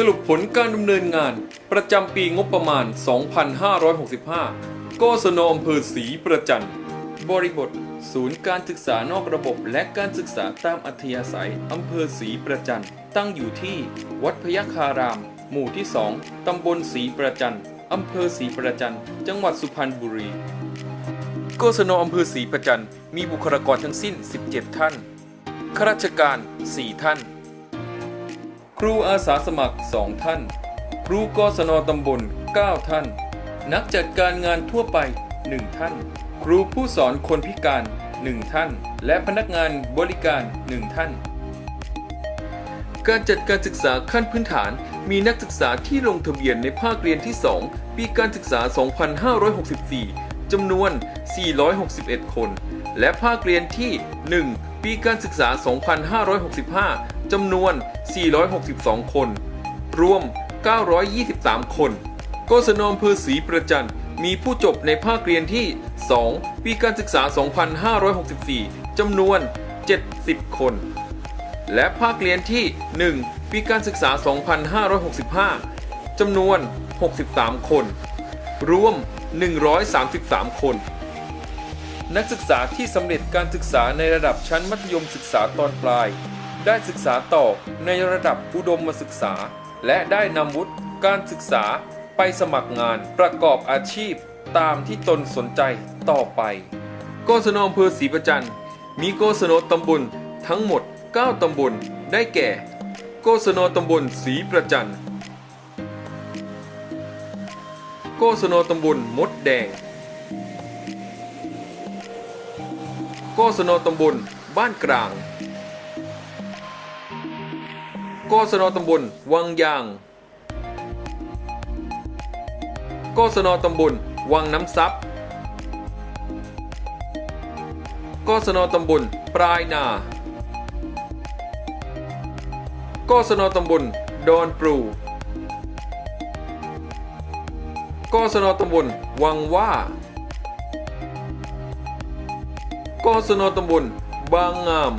สรุปผลการดำเนินงาน ประจำปีงบประมาณ 2565 กศนอำเภอศรีประจันทร์บริบท ศูนย์การศึกษานอกระบบและการศึกษาตามอัธยาศัยอำเภอศรีประจันทร์ตั้งอยู่ที่ วัดพยัคฆาราม หมู่ที่ 2 ตำบลศรีประจันทร์อำเภอศรีประจันทร์จังหวัดสุพรรณบุรี กศนอำเภอศรีประจันทร์มีบุคลากรทั้งสิ้น 17 ท่านข้าราชการ 4 ท่าน ครูอาสาสมัคร 2 ท่าน ครูกศนตำบล 9 ท่าน นักจัดการงานทั่วไป 1 ท่าน ครูผู้สอนคนพิการ 1 ท่าน และพนักงานบริการ 1 ท่าน การจัดการศึกษาขั้นพื้นฐานมีนักศึกษาที่ลงทะเบียนในภาคเรียนที่ 2 ปีการศึกษา 2564 จำนวน 461 คน และภาคเรียนที่ 1 ปีการศึกษา 2565 จำนวน 462 คน รวม 923 คน กศนอำเภอศรีประจันมีผู้จบในภาคเรียนที่ 2 ปีการศึกษา 2564 จำนวน 70 คน และภาคเรียนที่ 1 ปีการศึกษา 2565 จำนวน 63 คน รวม 133 คน นักศึกษาที่สำเร็จการศึกษาในระดับชั้นมัธยมศึกษาตอนปลาย ได้ศึกษาต่อในระดับอุดมศึกษา และได้นำวุฒิการศึกษาไปสมัครงานประกอบอาชีพตามที่ตนสนใจต่อไป โกศนอำเภอศรีประจันต์มีโกศนตำบลทั้งหมด 9 ตำบลได้แก่ โกศนตำบลศรีประจันทร์กศนตำบลมดแดง โกศนตำบลบ้านกลาง กศนตำบลวังยางกศนตำบลวังน้ำซับกศนตำบลปลายนากศนตำบลดอนปรูกศนตำบลวังว่ากศนตำบลบางงาม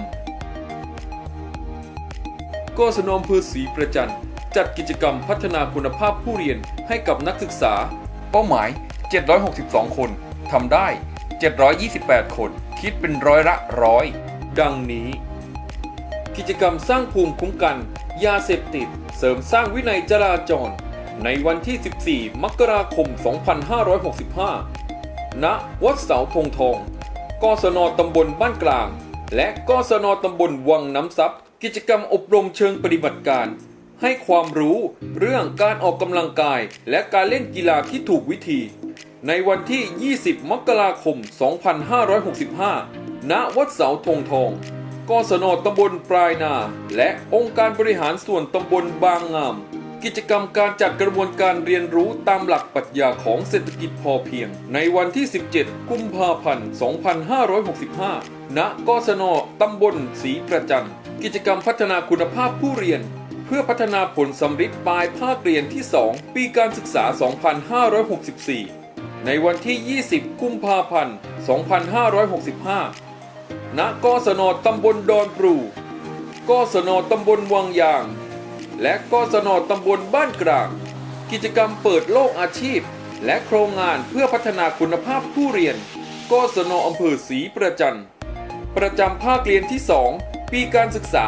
กศนอำเภอศรีประจันทร์จัดกิจกรรมพัฒนาคุณภาพผู้เรียนให้กับนักศึกษา เป้าหมาย 762 คนทำได้ 728 คน คิดเป็นร้อยละร้อย ดังนี้ กิจกรรมสร้างภูมิคุ้มกัน ยาเสพติด เสริมสร้างวินัยจราจร ในวันที่ 14 มกราคม 2565 ณ วัดเสาธงทอง กศนตำบลบ้านกลาง และกศนตำบลวังน้ำซับ กิจกรรมอบรมเชิงปฏิบัติการ ให้ความรู้เรื่องการออกกำลังกาย และการเล่นกีฬาที่ถูกวิธี ในวันที่ 20 มกราคม 2565 ณ วัดเสาธงทองกศนตำบลปลายนา และองค์การบริหารส่วนตำบลบางงาม กิจกรรมการจัดกระบวนการเรียนรู้ตามหลักปรัชญาของเศรษฐกิจพอเพียง ในวันที่ 17 กุมภาพันธ์ 2565 ณ กศน ตำบลศรีประจันต์กิจกรรมพัฒนาคุณภาพผู้เรียน เพื่อพัฒนาผลสำฤทธิ์ปลายภาคเรียนที่ 2 ปีการศึกษา 2564 ในวันที่ 20 กุมภาพันธ์ 2565 ณ กศน ตำบลดอนปรู กศน ตำบลวังยาง และกศนตำบลบ้านกลาง กิจกรรมเปิดโลกอาชีพ และโครงงานเพื่อพัฒนาคุณภาพผู้เรียนกศนอำเภอศรีประจันประจำภาคเรียนที่ 2 ปีการศึกษา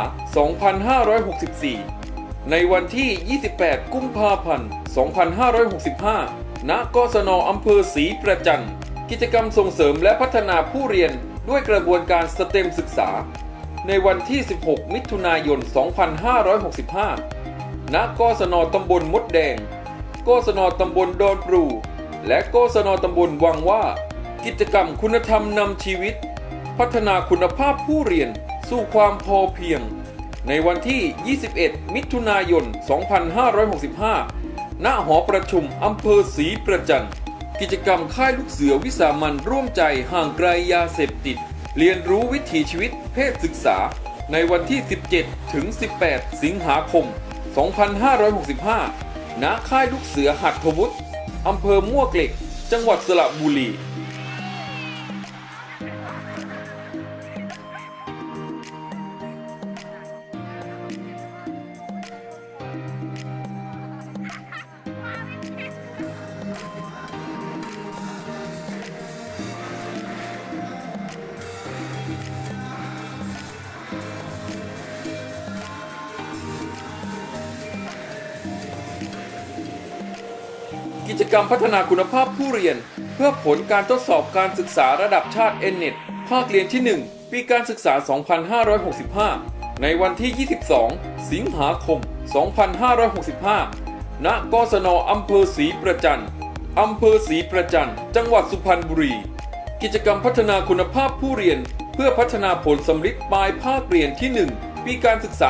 2564 ในวันที่ 28 กุมภาพันธ์ 2565 ณ กศนอำเภอศรีประจันกิจกรรมส่งเสริมและพัฒนาผู้เรียนด้วยกระบวนการสเต็มศึกษา ในวันที่ 16 มิถุนายน 2565 ณกศนตำบลมดแดงกศนตำบลดอนปรูและกศนตำบลวังว่า กิจกรรมคุณธรรมนำชีวิต พัฒนาคุณภาพผู้เรียนสู่ความพอเพียง ในวันที่ 21 มิถุนายน 2565 ณ หอประชุมอำเภอศรีประจันต์กิจกรรมค่ายลูกเสือวิสามันร่วมใจห่างไกลยาเสพติด เรียนรู้วิถีชีวิตเพศศึกษา ในวันที่ 17 ถึง 18 สิงหาคม 2565 ณ ค่ายลูกเสือหัดทวุฒิอำเภอม่วเกล็ก จังหวัดสระบุรี จกรรมพัฒนาคุณภาพผู้เรียน เพื่อผลการทดสอบการศึกษาระดับชาติ n n e t ภาคเรียนที่ 1 ปีการศึกษา 2565 ในวันที่ 22 สิงหาคม 2565 ณ กศนอำเภอศรีประจันอำเภอศรีประจันจังหวัดสุพรรณบุรี กิจกรรมพัฒนาคุณภาพผู้เรียน เพื่อพัฒนาผลสำลิดปลายภาคเรียนที่ 1 ปีการศึกษา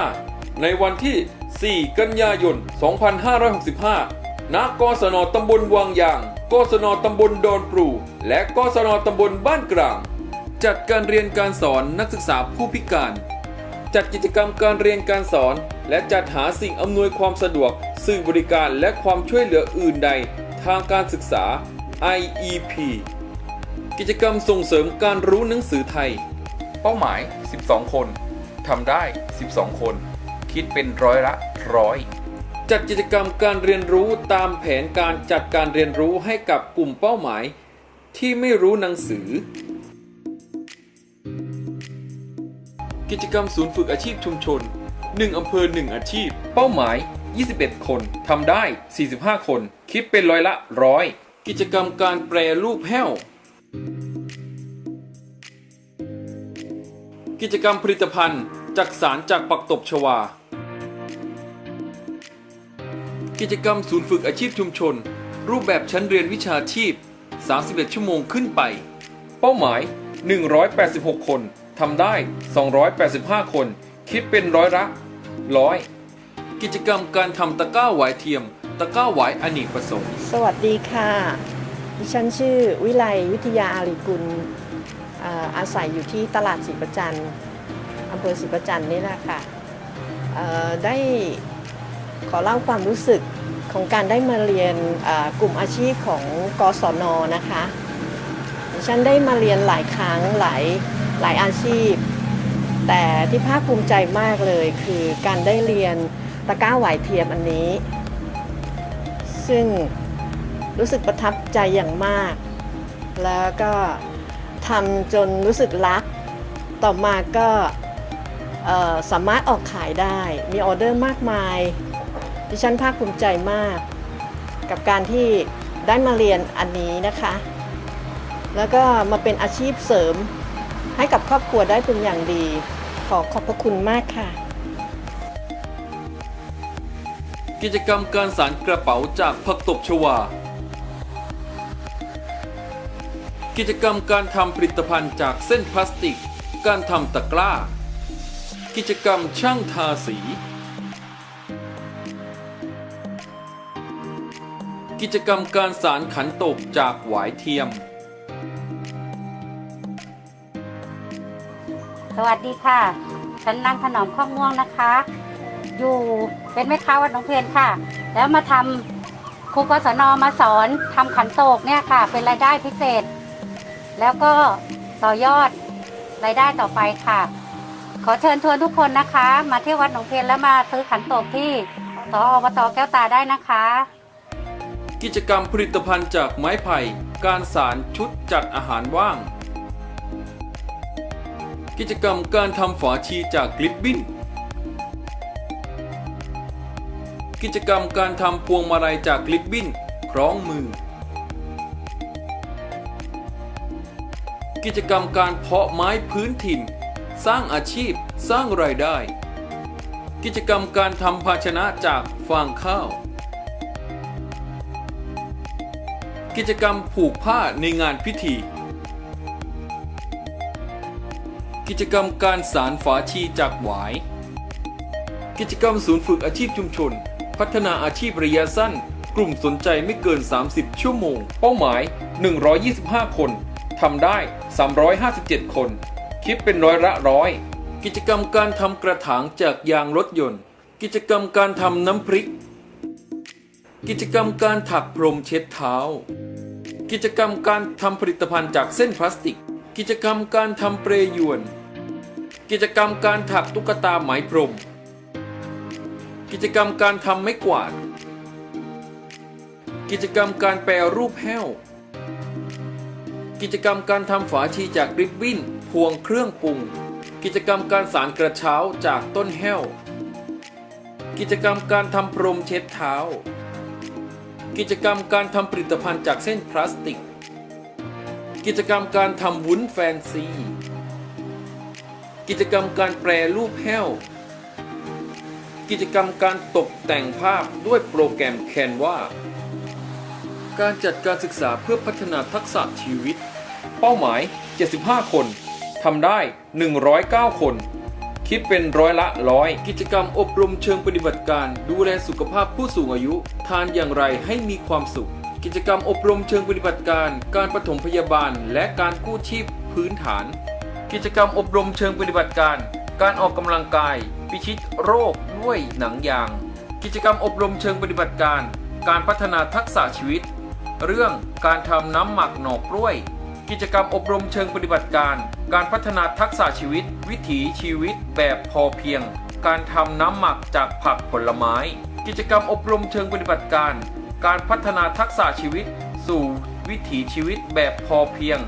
2565 ในวันที่ 4 กันยายน 2565 ณกศนตำบลวังยาง กศนตำบลดอนปรูและกศนตำบลบ้านกลาง จัดการเรียนการสอนนักศึกษาผู้พิการ จัดกิจกรรมการเรียนการสอน และจัดหาสิ่งอำนวยความสะดวก สื่อบริการและความช่วยเหลืออื่นใด ทางการศึกษา IEP กิจกรรมส่งเสริมการรู้หนังสือไทย เป้าหมาย 12 คน ทำได้ 12 คน คิดเป็นร้อยละร้อย จัดกิจกรรมการเรียนรู้ตามแผนการจัดการเรียนรู้ให้กับกลุ่มเป้าหมาย ที่ไม่รู้หนังสือ กิจกรรมศูนย์ฝึกอาชีพชุมชน 1อำเภอ 1 อาชีพ เป้าหมาย 21 คนทำได้ 45 คน คิดเป็นร้อยละร้อยกิจกรรมการแปรรูปแห้ว กิจกรรมผลิตภัณฑ์จากสารจากปักตบชวา กิจกรรมศูนย์ฝึกอาชีพชุมชน รูปแบบชั้นเรียนวิชาชีพ 31 ชั่วโมงขึ้นไป เป้าหมาย 186 คนทำได้ 285 คน คิดเป็นร้อยละร้อยกิจกรรมการทำตะกร้าหวายเทียม ตะกร้าหวายอเนกประสงค์ สวัสดีค่ะ ดิฉันชื่อวิไลวิทยาอารีกุลอ่าอาศัยอยู่ที่ตลาดศรีประจันต์อำเภอศรีประจันต์นี่แหละค่ะเอ่อได้ ขอเล่าความรู้สึกของการได้มาเรียนกลุ่มอาชีพของกศนนะคะฉันได้มาเรียนหลายครั้งหลายหลายอาชีพ แต่ที่ภาคภูมิใจมากเลยคือการได้เรียนตะก้าไหวเทียมอันนี้ ซึ่งรู้สึกประทับใจอย่างมาก แล้วก็ทำจนรู้สึกรัก ต่อมาก็สามารถออกขายได้มีออเดอร์มากมาย ดิฉันภาคภูมิใจมาก กับการที่ได้มาเรียนอันนี้นะคะ แล้วก็มาเป็นอาชีพเสริมให้กับครอบครัวได้เป็นอย่างดี ขอขอบพระคุณมากค่ะ กิจกรรมการสารกระเป๋าจากผักตบชวา กิจกรรมการทำผลิตภัณฑ์จากเส้นพลาสติก การทำตะกร้า กิจกรรมช่างทาสี กิจกรรมการสารขันตกจากหวายเทียม สวัสดีค่ะ ฉันนางถนอมข้าวม่วงนะคะ อยู่เป็นแม่ค้าวัดหนองเพลนค่ะ แล้วมาทำครูกศนมาสอนทำขันโตกเนี่ยค่ะ เป็นรายได้พิเศษ แล้วก็ต่อยอดรายได้ต่อไปค่ะ ขอเชิญชวนทุกคนนะคะ มาเที่ยววัดหนองเพลนแล้วมาซื้อขันโตกที่สออบตแก้วตาได้นะคะ กิจกรรมผลิตภัณฑ์จากไม้ไผ่ การสารชุดจัดอาหารว่าง กิจกรรมการทำฝาชีจากกลิปบิ้น กิจกรรมการทำพวงมาลัยจากกลิปบิ้น คล้องมือ กิจกรรมการเพาะไม้พื้นถิ่น สร้างอาชีพ สร้างรายได้ กิจกรรมการทำภาชนะจากฟางข้าว กิจกรรมผูกผ้าในงานพิธี กิจกรรมการสารฝาชีจากหวาย กิจกรรมศูนย์ฝึกอาชีพชุมชน พัฒนาอาชีพระยะสั้น กลุ่มสนใจไม่เกิน 30 ชั่วโมง เป้าหมาย 125 คนทำได้ 357 คน คิดเป็นร้อยละร้อย กิจกรรมการทำกระถางจากยางรถยนต์ กิจกรรมการทำน้ำพริก กิจกรรมการถักพรมเช็ดเท้า กิจกรรมการทำผลิตภัณฑ์จากเส้นพลาสติก กิจกรรมการทำเปรยวน กิจกรรมการถักตุ๊กตาไหมพรม กิจกรรมการทำไม้กวาด กิจกรรมการแปรรูปแห้ว กิจกรรมการทำฝาชีจากริบบิ้นพวงเครื่องปรุง กิจกรรมการสารกระเช้าจากต้นแห้ว กิจกรรมการทำพรมเช็ดเท้า กิจกรรมการทำผลิตภัณฑ์จากเส้นพลาสติก กิจกรรมการทำวุ้นแฟนซี กิจกรรมการแปรรูปแห้ว กิจกรรมการตกแต่งภาพด้วยโปรแกรม Canva การจัดการศึกษาเพื่อพัฒนาทักษะชีวิต เป้าหมาย 75 คนทำได้ 109 คน คิดเป็นร้อยละร้อย กิจกรรมอบรมเชิงปฏิบัติการ ดูแลสุขภาพผู้สูงอายุ ทานอย่างไรให้มีความสุข กิจกรรมอบรมเชิงปฏิบัติการ การปฐมพยาบาล และการกู้ชีพพื้นฐาน กิจกรรมอบรมเชิงปฏิบัติการ การออกกำลังกาย พิชิตโรคด้วยหนังยาง กิจกรรมอบรมเชิงปฏิบัติการ การพัฒนาทักษะชีวิต เรื่องการทำน้ำหมักหน่อกล้วย กิจกรรมอบรมเชิงปฏิบัติการ การพัฒนาทักษะชีวิต วิถีชีวิตแบบพอเพียง การทำน้ำหมักจากผักผลไม้ กิจกรรมอบรมเชิงปฏิบัติการ การพัฒนาทักษะชีวิต สู่วิถีชีวิตแบบพอเพียง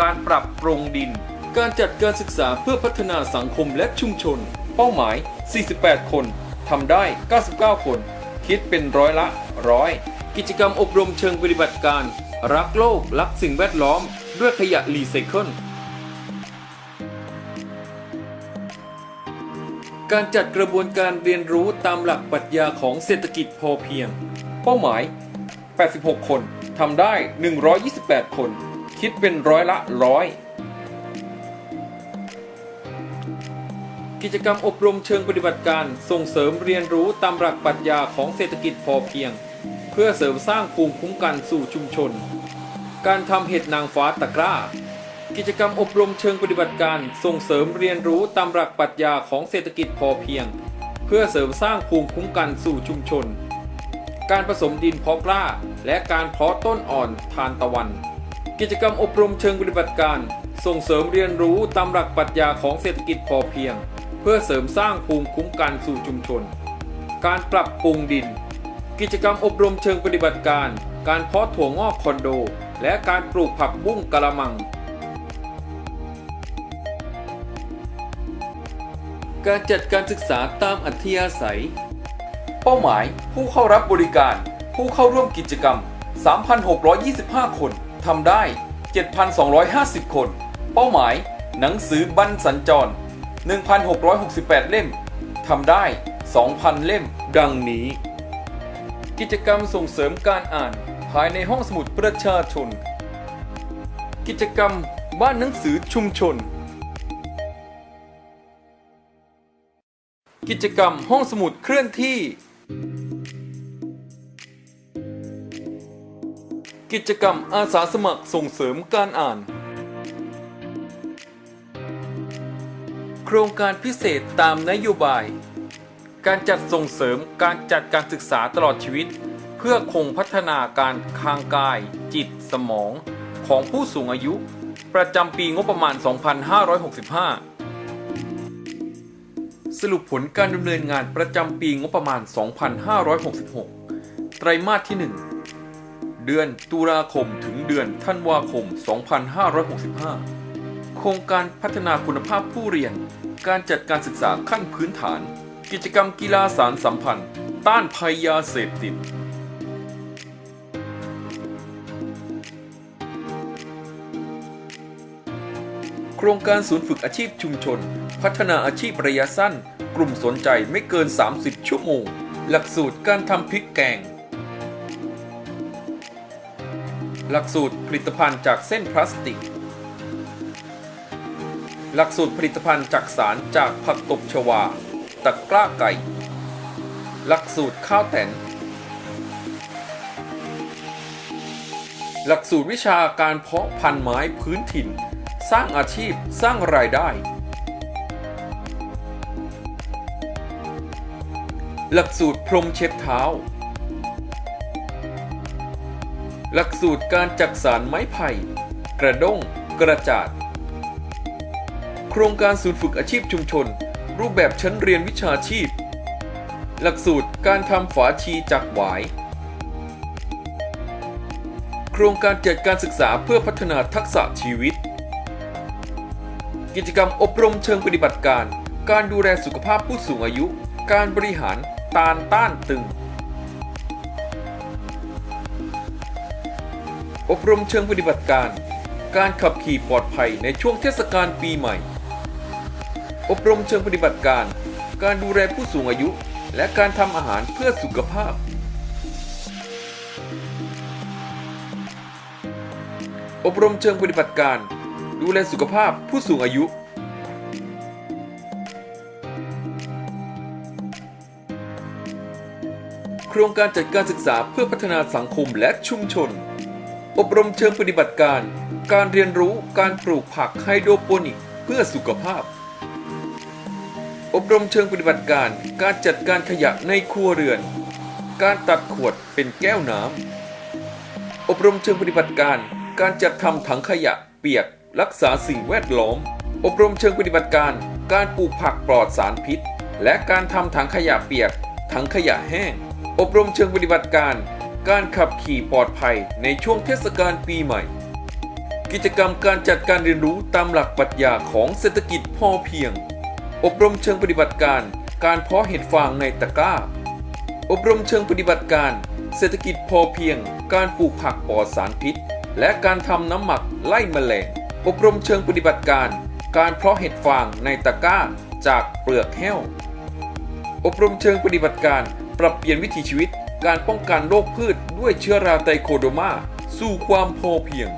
การปรับปรุงดิน การจัดการศึกษาเพื่อพัฒนาสังคมและชุมชน เป้าหมาย 48 คนทำได้ 99 คน คิดเป็นร้อยละร้อยกิจกรรมอบรมเชิงปฏิบัติการ รักโลก รักสิ่งแวดล้อม ด้วยขยะรีไซเคิล การจัดกระบวนการเรียนรู้ตามหลักปรัชญาของเศรษฐกิจพอเพียง เป้าหมาย 86 คน ทำได้ 128 คน คิดเป็นร้อยละร้อยกิจกรรมอบรมเชิงปฏิบัติการส่งเสริมเรียนรู้ตามหลักปรัชญาของเศรษฐกิจพอเพียง เพื่อเสริมสร้างภูมิคุ้มกันสู่ชุมชน การทำเห็ดนางฟ้าตะกร้า กิจกรรมอบรมเชิงปฏิบัติการส่งเสริมเรียนรู้ตามหลักปรัชญาของเศรษฐกิจพอเพียง เพื่อเสริมสร้างภูมิคุ้มกันสู่ชุมชน การผสมดินเพาะกล้า และการเพาะต้นอ่อนทานตะวัน กิจกรรมอบรมเชิงปฏิบัติการ ส่งเสริมเรียนรู้ตามหลักปรัชญาของเศรษฐกิจพอเพียง เพื่อเสริมสร้างภูมิคุ้มกันสู่ชุมชน การปรับปรุงดิน กิจกรรมอบรมเชิงปฏิบัติการ การเพาะถั่วงอกคอนโด และการปลูกผักบุ้งกะละมัง การจัดการศึกษาตามอัธยาศัย เป้าหมายผู้เข้ารับบริการ ผู้เข้าร่วมกิจกรรม 3,625 คนทำได้ 7,250 คน เป้าหมาย หนังสือบันสัญจร 1,668 เล่มทำได้ 2,000 เล่ม ดังนี้ กิจกรรมส่งเสริมการอ่าน ภายในห้องสมุดประชาชน กิจกรรมบ้านหนังสือชุมชน กิจกรรมห้องสมุดเคลื่อนที่ กิจกรรมอาสาสมัครส่งเสริมการอ่าน โครงการพิเศษตามนโยบาย การจัดส่งเสริมการจัดการศึกษาตลอดชีวิต เพื่อคงพัฒนาการทางกาย จิตสมองของผู้สูงอายุ ประจำปีงบประมาณ 2565 สรุปผลการดำเนินงานประจำปีงบประมาณ 2566 ไตรมาสที่ 1 เดือนตุลาคมถึงเดือนธันวาคม 2565 โครงการพัฒนาคุณภาพผู้เรียน การจัดการศึกษาขั้นพื้นฐาน กิจกรรมกีฬาสารสัมพันธ์ ต้านภัยยาเสพติด โครงการศูนย์ฝึกอาชีพชุมชน พัฒนาอาชีพระยะสั้น กลุ่มสนใจไม่เกิน 30 ชั่วโมง หลักสูตรการทำพริกแกง หลักสูตรผลิตภัณฑ์จากเส้นพลาสติกหลักสูตรผลิตภัณฑ์จากสารจากผักตบชวา ตะกร้าไก่ หลักสูตรข้าวแตน หลักสูตรวิชาการเพาะพันธุ์ไม้พื้นถิ่น สร้างอาชีพสร้างรายได้ หลักสูตรพรมเช็ดเท้า หลักสูตรการจักสารไม้ไผ่ กระด้ง กระจาด โครงการศูนย์ฝึกอาชีพชุมชน รูปแบบชั้นเรียนวิชาชีพ หลักสูตรการทำฝาชีจากหวาย โครงการจัดการศึกษาเพื่อพัฒนาทักษะชีวิต กิจกรรมอบรมเชิงปฏิบัติการ การดูแลสุขภาพผู้สูงอายุ การบริหารตานต้านตึง อบรมเชิงปฏิบัติการ การขับขี่ปลอดภัยในช่วงเทศกาลปีใหม่ อบรมเชิงปฏิบัติการ การดูแลผู้สูงอายุ และการทำอาหารเพื่อสุขภาพ อบรมเชิงปฏิบัติการ ดูแลสุขภาพผู้สูงอายุ โครงการจัดการศึกษาเพื่อพัฒนาสังคมและชุมชน อบรมเชิงปฏิบัติการ การเรียนรู้การปลูกผักไฮโดรโปนิกเพื่อสุขภาพ อบรมเชิงปฏิบัติการ การจัดการขยะในครัวเรือน การตัดขวดเป็นแก้วน้ำ อบรมเชิงปฏิบัติการ การจัดทำถังขยะเปียก รักษาสิ่งแวดล้อม อบรมเชิงปฏิบัติการ การปลูกผักปลอดสารพิษ และการทำถังขยะเปียก ถังขยะแห้ง อบรมเชิงปฏิบัติการ การขับขี่ปลอดภัยในช่วงเทศกาลปีใหม่ กิจกรรมการจัดการเรียนรู้ตามหลักปรัชญาของเศรษฐกิจพอเพียง อบรมเชิงปฏิบัติการ การเพาะเห็ดฟางในตะกร้า อบรมเชิงปฏิบัติการ เศรษฐกิจพอเพียง การปลูกผักปลอดสารพิษ และการทำน้ำหมักไล่แมลง อบรมเชิงปฏิบัติการ การเพาะเห็ดฟางในตะกร้า จากเปลือกแห้ว อบรมเชิงปฏิบัติการ ปรับเปลี่ยนวิถีชีวิต การป้องกันโรคพืชด้วยเชื้อราไตโคโดมา สู่ความพอเพียง